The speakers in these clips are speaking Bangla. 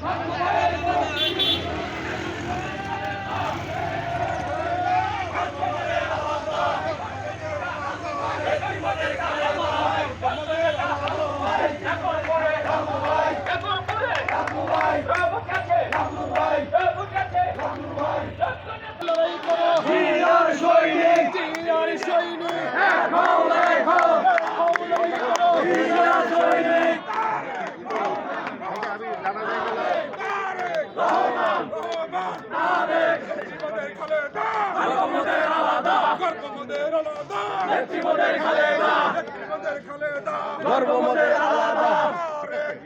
Come on, come on. নেত্রীমোদের Khaleda. গর্ব মোদের আলাদা।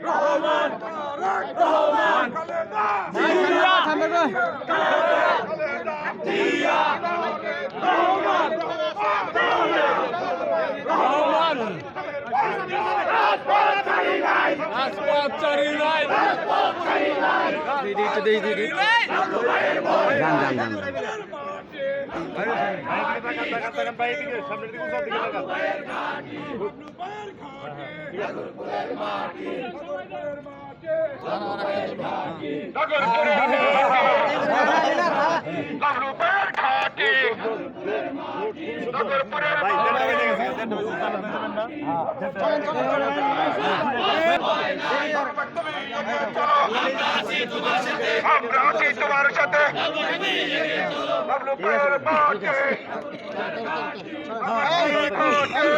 রহমান। রহমান। জিয়া। জিয়া রহমান রহমান রাজপথ ছাড়ি নাই। রাজপথ ছাড়ি নাই রাজপথ ছাড়ি নাই। গান গান গান নগরপুরের ঘাটে নগরপুরের আমরা আছি তোমার সাথে। Pablo para el